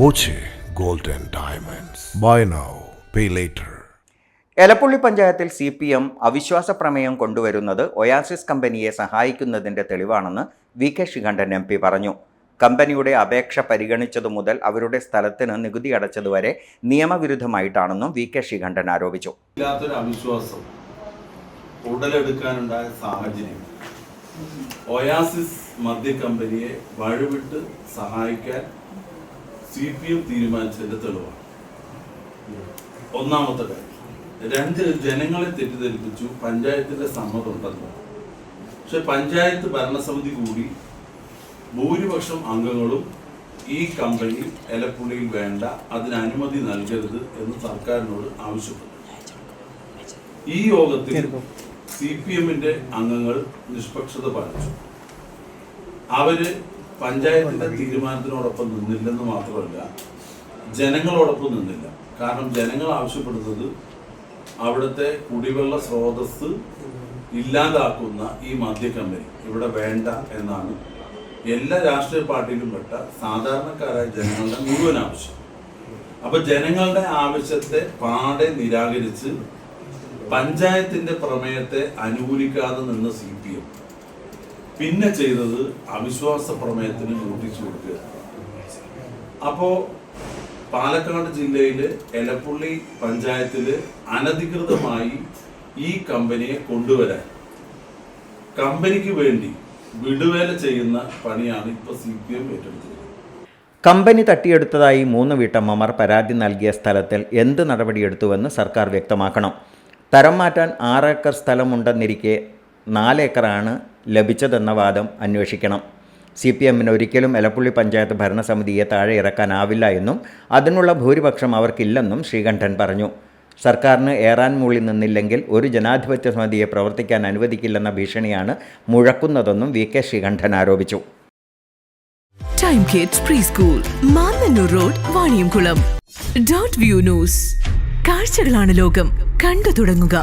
Boche golden diamonds. Buy now pay later Elappully പഞ്ചായത്തിൽ C P M അവിശ്വാസ പ്രമേയം കൊണ്ടുവരുന്നത് ഒയാസിസ് കമ്പനിയെ സഹായിക്കുന്നതിന്റെ തെളിവാണെന്ന് V K Sreekandan M P പറഞ്ഞു. കമ്പനിയുടെ അപേക്ഷ പരിഗണിച്ചതു മുതൽ അവരുടെ സ്ഥലത്തിന് നികുതി അടച്ചതുവരെ നിയമവിരുദ്ധമായിട്ടാണെന്നും വി കെ ശ്രീകണ്ഠൻ ആരോപിച്ചു. ഇല്ലാത്തൊരു അവിശ്വാസം ഉടലെടുക്കാനുണ്ടായ സാഹചര്യം ഒയാസിസ് മദ്യ കമ്പനിയെ വഴിവിട്ട് സഹായിക്കാൻ സി പി എം തീരുമാനിച്ചതിന്റെ തെളിവാണ്. ഒന്നാമത്തെ കാര്യം. രണ്ട് ജനങ്ങളെ തെറ്റിദ്ധരിപ്പിച്ചു പഞ്ചായത്തിന്റെ സമ്മതം ഉണ്ടെന്ന്. പക്ഷെ പഞ്ചായത്ത് ഭരണസമിതി കൂടി ഭൂരിപക്ഷം അംഗങ്ങളും ഈ കമ്പനി എലപ്പുള്ളിയിൽ വേണ്ട അതിന് അനുമതി നൽകരുത് എന്ന് സർക്കാരിനോട് ആവശ്യപ്പെട്ടു. ഈ യോഗത്തിൽ സി പി എമ്മിന്റെ അംഗങ്ങൾ നിഷ്പക്ഷത പാലിച്ചു. അവർ പഞ്ചായത്തിന്റെ തീരുമാനത്തിനോടൊപ്പം നിന്നില്ലെന്ന് മാത്രമല്ല ജനങ്ങളോടൊപ്പം നിന്നില്ല. കാരണം ജനങ്ങൾ ആവശ്യപ്പെടുന്നത് അവിടുത്തെ കുടിവെള്ള സ്രോതസ് ഇല്ലാതാക്കുന്ന ഈ മദ്യ കമ്പനി. ഇവിടെ വേണ്ട എന്നാണ്. എല്ലാ രാഷ്ട്രീയ പാർട്ടിയിലും പെട്ട സാധാരണക്കാരായ ജനങ്ങളുടെ മുഴുവൻ ആവശ്യം. അപ്പൊ ജനങ്ങളുടെ ആവശ്യത്തെ പാടെ നിരാകരിച്ച് പഞ്ചായത്തിന്റെ പ്രമേയത്തെ അനുകൂലിക്കാതെ നിന്ന് സി പി എം. പിന്നെ ചെയ്തത് അവിശ്വാസ പ്രമേയത്തിന് നോട്ടീസ് കൊടുക്കുക. അപ്പോ പാലക്കാട് ജില്ലയിലെ എലപ്പുള്ളി പഞ്ചായത്തിൽ അനധികൃതമായി ഈ കമ്പനിയെ കൊണ്ടുവരാൻ കമ്പനിക്ക് വേണ്ടി വിടുവേല ചെയ്യുന്ന പണിയാണ് ഇപ്പൊ സി പി എം ഏറ്റെടുത്തത് കമ്പനി തട്ടിയെടുത്തതായി മൂന്ന് വീട്ടമ്മമാർ പരാതി നൽകിയ സ്ഥലത്തിൽ എന്ത് നടപടിയെടുത്തുവെന്ന് സർക്കാർ വ്യക്തമാക്കണം. തരം മാറ്റാൻ ആറേക്കർ സ്ഥലമുണ്ടെന്നിരിക്കെ നാലേക്കറാണ് ലഭിച്ചതെന്ന വാദം അന്വേഷിക്കണം. സി പി എമ്മിന് ഒരിക്കലും എലപ്പുള്ളി പഞ്ചായത്ത് ഭരണസമിതിയെ താഴെ ഇറക്കാനാവില്ല എന്നും അതിനുള്ള ഭൂരിപക്ഷം അവർക്കില്ലെന്നും ശ്രീകണ്ഠൻ പറഞ്ഞു. സർക്കാരിന് ഏറാൻ മൂളി നിന്നില്ലെങ്കിൽ ഒരു ജനാധിപത്യ സമിതിയെ പ്രവർത്തിക്കാൻ അനുവദിക്കില്ലെന്ന ഭീഷണിയാണ് മുഴക്കുന്നതെന്നും വി കെ ശ്രീകണ്ഠൻ ആരോപിച്ചു. Time Kids pre school Mannanur road Vaniyamkulam. Dot view news കാഴ്ചകളാണ് ലോകം. കണ്ടു തുടങ്ങുക.